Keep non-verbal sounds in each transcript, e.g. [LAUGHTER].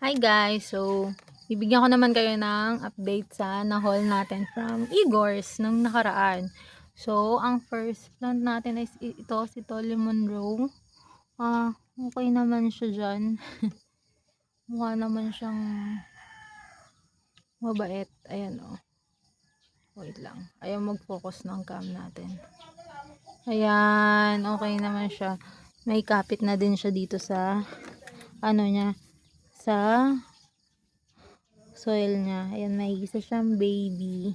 Hi guys! So, bibigyan ko naman kayo ng update sa na-haul natin from Igor's nung nakaraan. So, ang first plant natin is ito, si Tolly Monroe. Ah, okay naman siya dyan. [LAUGHS] Mukha naman siyang mabait. Ayan o. Oh. Wait lang. Ayaw mag-focus ng cam natin. Ayan, okay naman siya. May kapit na din siya dito sa ano niya, sa soil niya. Ayan, may isa siyang baby.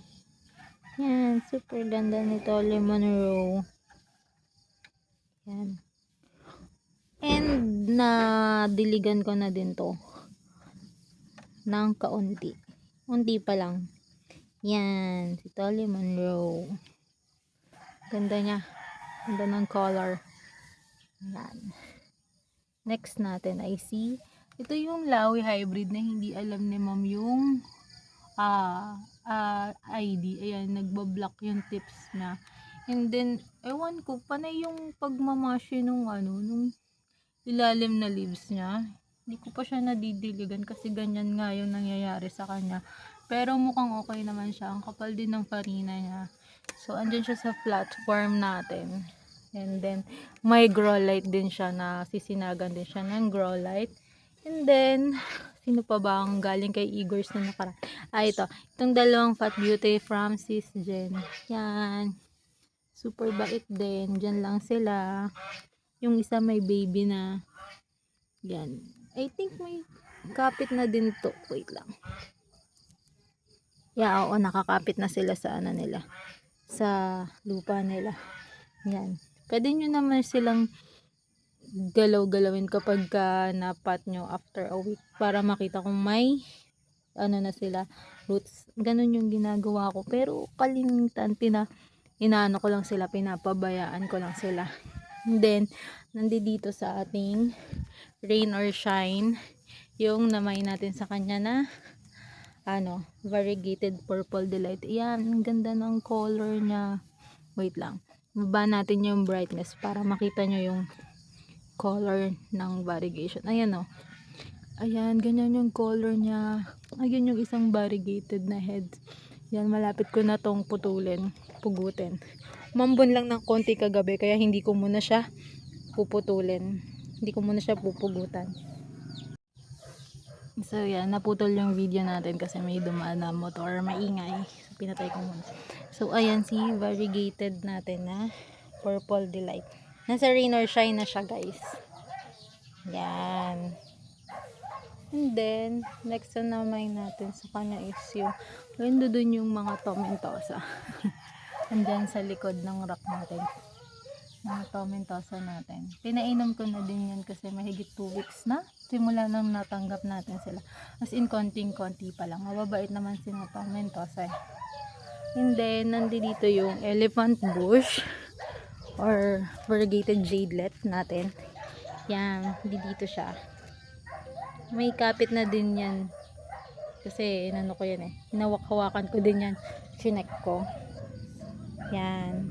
Yan, super ganda nito, lemon row. Yan. And, na diligan ko na din to. Ng kaunti. Unti pa lang. Yan, si Tolly Monroe. Ganda niya. Ganda ng color. Yan. Next natin ay si ito yung Lawi hybrid na hindi alam ni ma'am yung ah ah, ID. Ayan, nagbablock yung tips na. And then, ewan ko, panay yung pagmamashi nung ano, nung ilalim na leaves niya. Hindi ko pa siya nadidiligan kasi ganyan nga yung nangyayari sa kanya. Pero mukhang okay naman siya. Ang kapal din ng farina niya. So, andyan siya sa platform natin. And then, may grow light din siya na sisinagan din siya ng grow light. And then, sino pa ba ang galing kay Igor's na nakara? Ah, ito. Itong dalawang Fat Beauty from Sis Jen. Yan. Super bait din. Diyan lang sila. Yung isa may baby na. Yan. I think may kapit na din to. Wait lang. Yeah, oo, nakakapit na sila sa ano nila. Sa lupa nila. Yan. Pwede nyo naman silang galaw-galawin kapag ka napat nyo after a week para makita kung may ano na sila roots. Ganun yung ginagawa ko. Pero kalimitan, pina, inaano ko lang sila, pinapabayaan ko lang sila. And then, nandito sa ating rain or shine, yung namay natin sa kanya na ano, variegated purple delight. Yan, ang ganda ng color niya. Wait lang. Baba natin yung brightness para makita nyo yung color ng variegation. Ayan o. Ayan, ganyan yung color niya. Ayun yung isang variegated na head. Yan, malapit ko na tong putulin, pugutin. Mambon lang ng konti kagabi, kaya hindi ko muna siya puputulin. Hindi ko muna siya pupugutan. So, yan, naputol yung video natin kasi may dumaan na motor, maingay. Pinatay ko muna. So, ayan si variegated natin na purple delight. Nasa rain or shine na siya, guys. Yan. And then, next na naman natin sa kanya is yung, ganda dun yung mga tomentosa. [LAUGHS] Andyan sa likod ng rack natin. Mga tomentosa natin. Pinainom ko na din yan kasi mahigit 2 weeks na. Simula nang natanggap natin sila. As in, konting-konti pa lang. Mababait naman si mga tomentosa eh. And then, nandito yung elephant bush or variegated jadelet natin. Yan, hindi dito siya. May kapit na din yan. Kasi, inano ko yan eh. Hinawak-hawakan ko din yan. Chinek ko. Yan.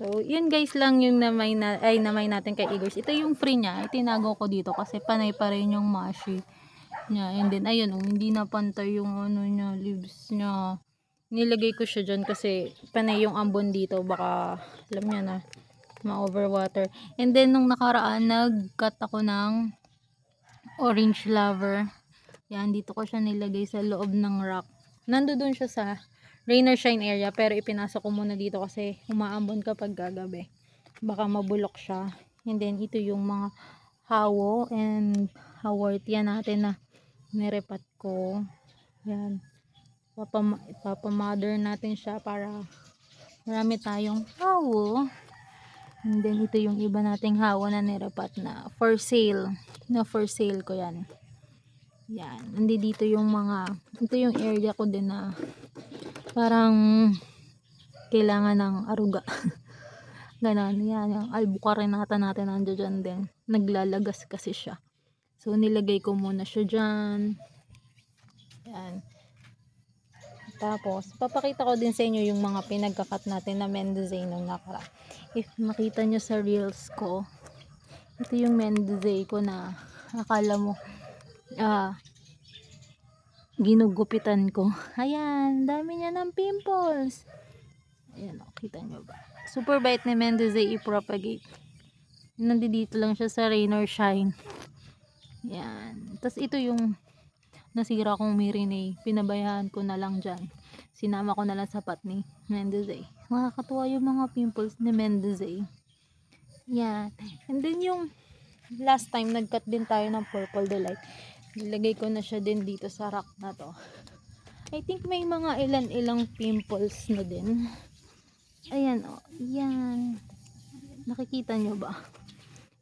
So, yun guys lang yung namay, na, ay, namay natin kay Igors. Ito yung free niya. Itinago ko dito kasi panay pa rin yung mashi niya. And then, ayun, oh, hindi na pantay yung ano niya, leaves niya. Nilagay ko siya dyan kasi panay yung ambon dito. Baka, alam niya na, ma-overwater. And then, nung nakaraan, nag-cut ako ng orange lover. Yan, dito ko siya nilagay sa loob ng rock. Nando dun siya sa rain or shine area, pero ipinasok ko muna dito kasi umaambon kapag gagabi. Baka mabulok siya. And then, ito yung mga hawo and hawortia natin na nirepat ko. Yan. Papam papamother natin siya para marami tayong hawo. And then, ito yung iba nating hawo na nirepat na for sale. Na for sale ko yan. Yan. Hindi dito yung mga, ito yung area ko din na parang kailangan ng aruga. [LAUGHS] Ganon. Yan. Yung albucarinata natin nandiyo dyan din. Naglalagas kasi siya. So, nilagay ko muna siya dyan. Yan. Tapos, papakita ko din sa inyo yung mga pinagkakat natin na Mendocino nakara. If makita nyo sa reels ko, Ito yung Mendoza ko na akala mo ah ginugupitan ko. [LAUGHS] Ayan, dami niya ng pimples. Ayan, oh, kita nyo ba? Super bait ni Mendoza i-propagate. Nandito lang siya sa rain or shine. Yan. Tapos ito yung nasira kong Mirinay. Pinabayaan ko na lang dyan. Sinama ko na lang sa pot ni Mendoza. Nakakatuwa yung mga pimples ni Mendoza. Yan. And then yung last time nagcut din tayo ng Purple Delight. Nilagay ko na siya din dito sa rack na to. I think may mga ilan-ilang pimples na din. Ayan, oh. Yan. Nakikita nyo ba?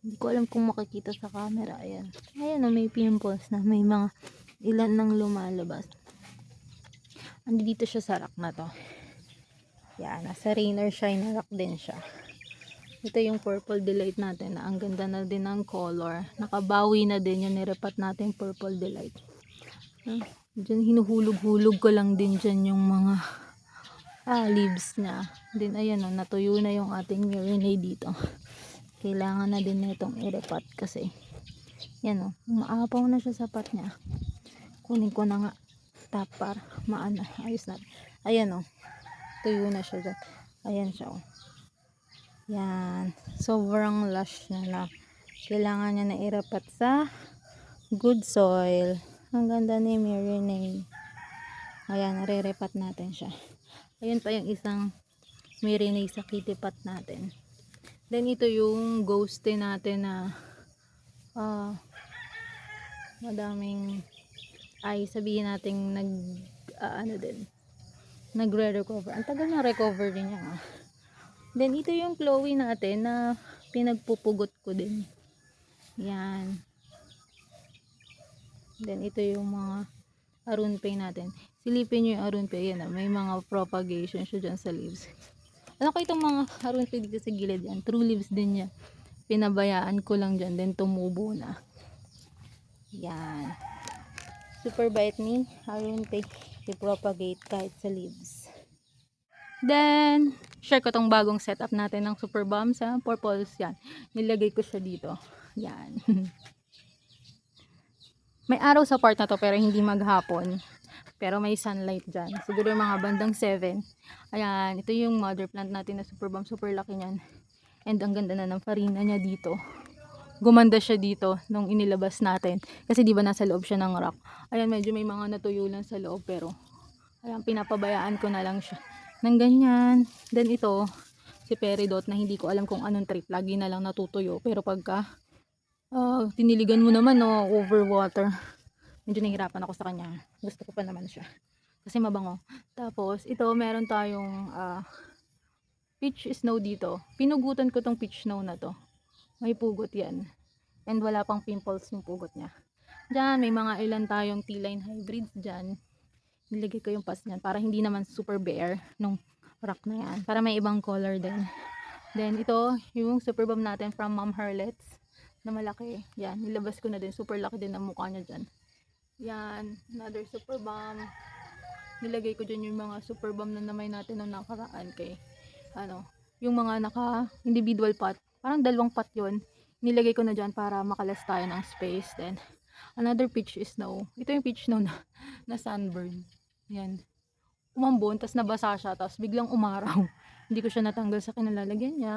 Hindi ko alam kung makikita sa camera. Ayan. Ayan, oh, may pimples na. May mga ilan nang lumalabas. Andi dito siya sa rack na to. Yan, nasa rain or shine rack din siya. Ito yung purple delight natin na ang ganda na din ng color. Nakabawi na din yung nirepat natin purple delight. Ah, Diyan hinuhulog-hulog ko lang din dyan yung mga ah, leaves niya. Then ayan o, natuyo na yung ating marinade dito. Kailangan na din na itong irepat kasi yan o, maapaw na siya sa pot niya. Kunin ko na nga tapar, maana, ayos na. Ayan o, tuyo na siya dyan. Ayan siya o. Yan. Sobrang lush na na. Kailangan niya na irapat sa good soil. Ang ganda ni Marinade. Ayan, nare-repat natin siya. Ayun pa yung isang Marinade sa kitty pot natin. Then ito yung ghosty natin na ah madaming ay sabihin nating nag ah, ano din nagre-recover. Ang tagal na recover din niya nga. Then, ito yung Chloe natin na pinagpupugot ko din. Yan. Then, ito yung mga arunpay natin. Silipin nyo yung arunpay. Yan, ah, may mga propagation siya dyan sa leaves. Ano ko itong mga arunpay dito sa gilid yan? True leaves din niya. Pinabayaan ko lang dyan. Then, tumubo na. Yan. Super bite ni arunpay. I-propagate kahit sa leaves. Then, share ko tong bagong setup natin ng Super Bomb sa purples. Yan. Nilagay ko siya dito. Yan. [LAUGHS] may araw sa part na to pero hindi maghapon. Pero may sunlight dyan. Siguro mga bandang 7. Ayan. Ito yung mother plant natin na Super Bomb. Super laki niyan. And ang ganda na ng farina niya dito. Gumanda siya dito nung inilabas natin. Kasi di ba nasa loob siya ng rock. Ayan, medyo may mga natuyo lang sa loob pero ayan, pinapabayaan ko na lang siya ng ganyan. Then ito, si Peridot na hindi ko alam kung anong trip. Lagi na lang natutuyo. Pero pagka ah, tiniligan mo naman no, over water, medyo nahihirapan ako sa kanya. Gusto ko pa naman siya. Kasi mabango. Tapos, ito, meron tayong ah, peach snow dito. Pinugutan ko tong peach snow na to. May pugot yan. And wala pang pimples yung pugot niya. Diyan, may mga ilan tayong T-line hybrids dyan nilagay ko yung pass niyan para hindi naman super bare nung rock na yan. Para may ibang color din. Then ito, yung super bomb natin from Mom Harlets na malaki. Yan, nilabas ko na din. Super laki din ang mukha niya dyan. Yan, another super bomb. Nilagay ko dyan yung mga super bomb na namay natin nung nakaraan kay ano, yung mga naka individual pot. Parang dalawang pot yun. Nilagay ko na dyan para makalas tayo ng space. Then, another peach snow. Ito yung peach snow na, na sunburn. Yan. Umambon, tas nabasa siya, tas biglang umaraw. [LAUGHS] Hindi ko siya natanggal sa kinalalagyan niya.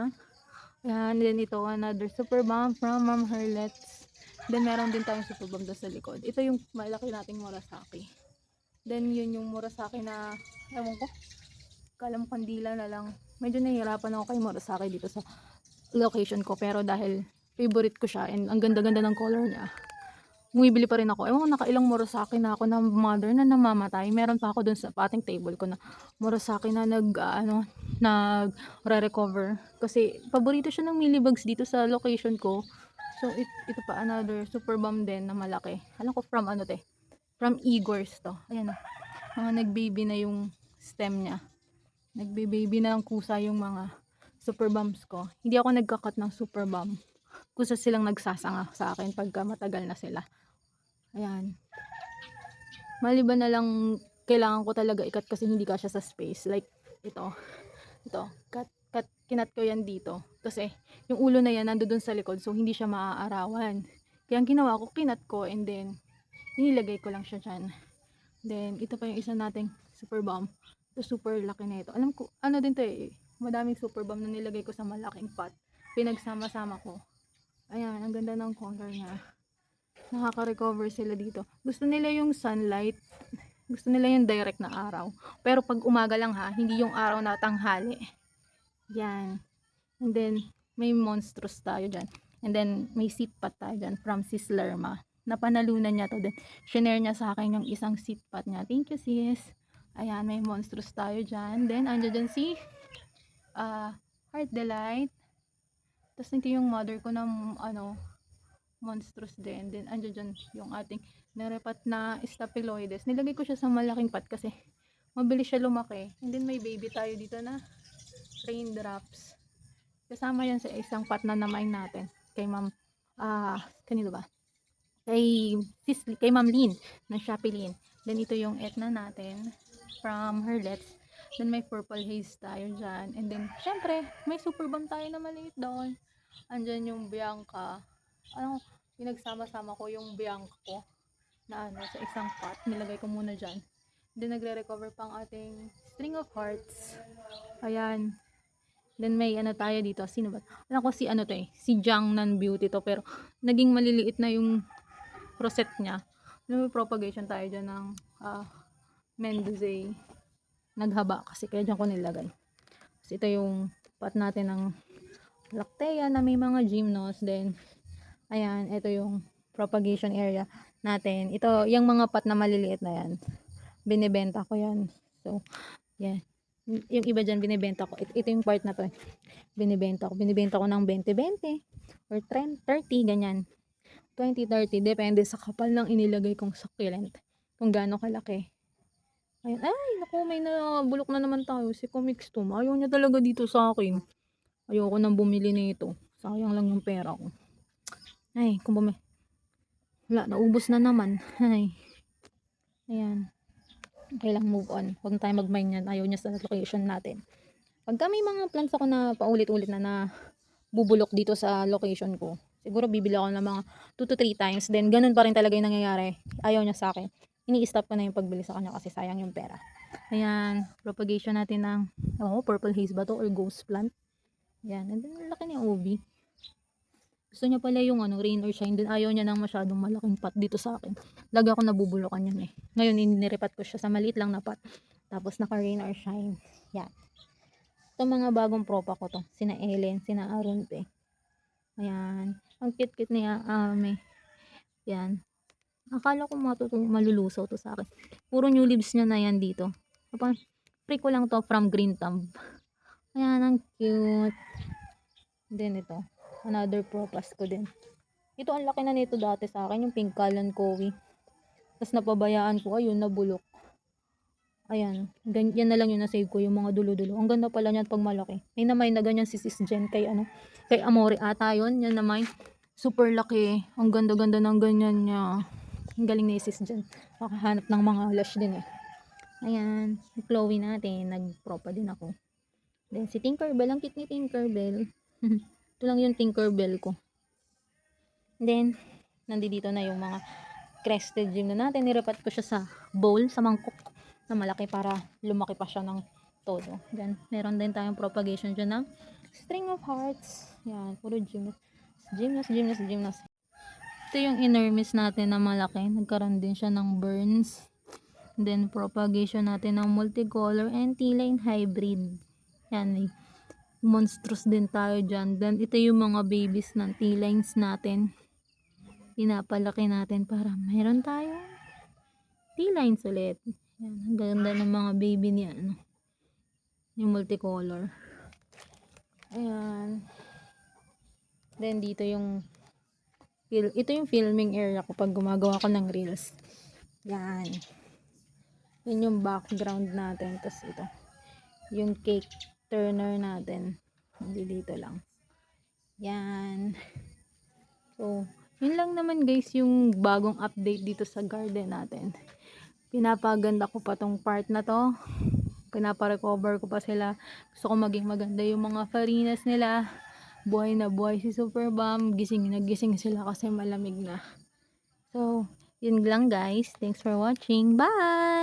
Yan, then ito, another super bomb from Mom Herlets. Then, meron din tayong super bomb sa likod. Ito yung malaki nating Murasaki. Then, yun yung Murasaki na, ewan ko, kala mo kandila na lang. Medyo nahihirapan ako kay Murasaki dito sa location ko. Pero dahil favorite ko siya and ang ganda-ganda ng color niya, bumibili pa rin ako. Ewan ko, nakailang Murasaki na ako na mother na namamatay. Meron pa ako dun sa pating table ko na Murasaki na nag, ah, ano, nag re-recover. Kasi, paborito siya ng millibugs dito sa location ko. So, it, ito pa, another super bomb din na malaki. Alam ko from ano te? From Igor's to. Ayan o. Mga nag-baby na yung stem niya. Nagbe-baby na ng kusa yung mga super bombs ko. Hindi ako nagkakat ng super bomb. Kusa silang nagsasanga sa akin pagka matagal na sila. Ayan. Maliban na lang, kailangan ko talaga ikat kasi hindi kasya sa space. Like, ito. Ito. Cut, cut, kinat ko yan dito. Kasi yung ulo na yan nando dun sa likod so hindi siya maaarawan. Kaya ang ginawa ko, kinat ko and then inilagay ko lang siya dyan. Then ito pa yung isa nating super bomb. Ito super laki na ito. Alam ko, ano din to eh. Madaming super bomb na nilagay ko sa malaking pot. Pinagsama-sama ko. Ayan, ang ganda ng color niya. Nakaka-recover sila dito. Gusto nila yung sunlight. Gusto nila yung direct na araw. Pero pag umaga lang ha, hindi yung araw na tanghali. Yan. And then, may monstrous tayo dyan. And then, may seat pat tayo dyan from Sis Lerma. Napanalunan niya to. Then, shinare niya sa akin yung isang seat pat niya. Thank you, sis. Ayan, may monstrous tayo dyan. Then, andyan dyan si uh, Heart Delight. Tapos, ito yung mother ko na, ano, monstrous din. Then, andyan dyan yung ating narepat na staphyloides. Nilagay ko siya sa malaking pot kasi mabilis siya lumaki. And then, may baby tayo dito na raindrops. Kasama yan sa isang pot na namain natin. Kay ma'am, ah, kanino ba? Kay, sis, kay ma'am Lynn, ng Shopee Lynn. Then, ito yung etna natin from Herlets. Then, may purple haze tayo dyan. And then, syempre, may super bomb tayo na maliit doon. Andyan yung Bianca. Ano, pinagsama-sama ko yung Bianca ko na ano, sa isang pot. Nilagay ko muna dyan. Then, nagre-recover pa ang ating string of hearts. Ayan. Then, may ano tayo dito. Sino ba? Alam ko si ano to eh. Si Jiangnan Beauty to. Pero, naging maliliit na yung rosette niya. Ano, propagation tayo dyan ng ah, Mendoza. Naghaba kasi. Kaya dyan ko nilagay. Kasi ito yung pot natin ng Lactea na may mga gymnos. Then, ayan. Ito yung propagation area natin. Ito, yung mga pot na maliliit na yan. Binibenta ko yan. So, yan. Yung iba dyan, binibenta ko. Ito, ito yung part na to. eh. Binibenta ko. Binibenta ko ng 20-20 or 30, 30, ganyan. 20-30, depende sa kapal ng inilagay kong succulent. Kung gaano kalaki. Ayun. Ay, naku, may na bulok na naman tayo. Si Comics Tom. Ayaw niya talaga dito sa akin. Ayoko nang bumili nito. Sayang lang yung pera ko. Ay, kung bumi. Wala, naubos na naman. Ay. Ayan. Okay lang, move on. Huwag tayo mag-mind yan. Ayaw niya sa location natin. Pagka may mga plans ako na paulit-ulit na na bubulok dito sa location ko, siguro bibili ako ng mga 2 to 3 times. Then, ganun pa rin talaga yung nangyayari. Ayaw niya sa akin. Ini-stop ko na yung pagbili sa kanya kasi sayang yung pera. Ayan, propagation natin ng, oh, purple haze ba to or ghost plant. Ayan, and then, laki niya ubi. Gusto niya pala yung ano, rain or shine. Then, ayaw niya ng masyadong malaking pot dito sa akin. Lagi ako nabubulokan yun eh. Ngayon, iniripat ko siya sa maliit lang na pot. Tapos, naka rain or shine. Yan. Ito mga bagong propa ko to. Sina Ellen, sina Aaron pe. Ayan. Ang cute-cute niya. Ah, may. Yan. Akala ko matuto, malulusaw to sa akin. Puro new leaves niya na yan dito. Kapag, free ko lang to from Green Thumb. [LAUGHS] Ayan, ang cute. Then ito, another propas ko din. Ito, ang laki na nito dati sa akin, yung pink Kalan Kowi. Tapos napabayaan ko, ayun, nabulok. Ayan, yan na lang yung nasave ko, yung mga dulo-dulo. Ang ganda pala niyan pag malaki. May namay na ganyan si Sis Jen kay ano, kay Amore ata yun, yan namay. Super laki. Ang ganda-ganda ng ganyan niya. Ang galing ni Sis Jen. Makahanap ng mga lash din eh. Ayan, Chloe natin, nag-propa din ako. Then si Tinkerbell, ang cute ni Tinkerbell. [LAUGHS] Ito lang yung Tinkerbell ko. Then, nandito na yung mga crested gem na natin. Nirepat ko siya sa bowl, sa mangkok na malaki para lumaki pa siya ng todo. Then, meron din tayong propagation dyan ng string of hearts. Yan, puro gymnast. Gymnast, gymnast, gymnast. Ito yung inermis natin na malaki. Nagkaroon din siya ng burns. Then, propagation natin ng multicolor and T-line hybrid. Yan, eh. Monstrous din tayo dyan. Then, ito yung mga babies ng T-lines natin. Pinapalaki natin para meron tayo T-lines ulit. Yan, ang ganda ng mga baby niya. Ano, yung multicolor. Ayan. Then, dito yung fil- ito yung filming area ko pag gumagawa ko ng reels. Yan. Yan yung background natin. Tapos ito. Yung cake turner natin. Hindi dito lang. Yan. So, yun lang naman guys yung bagong update dito sa garden natin. Pinapaganda ko pa tong part na to. pinaparecover ko pa sila. Gusto ko maging maganda yung mga farinas nila. Buhay na buhay si Super Bomb. Gising na gising sila kasi malamig na. So, yun lang guys. Thanks for watching. Bye!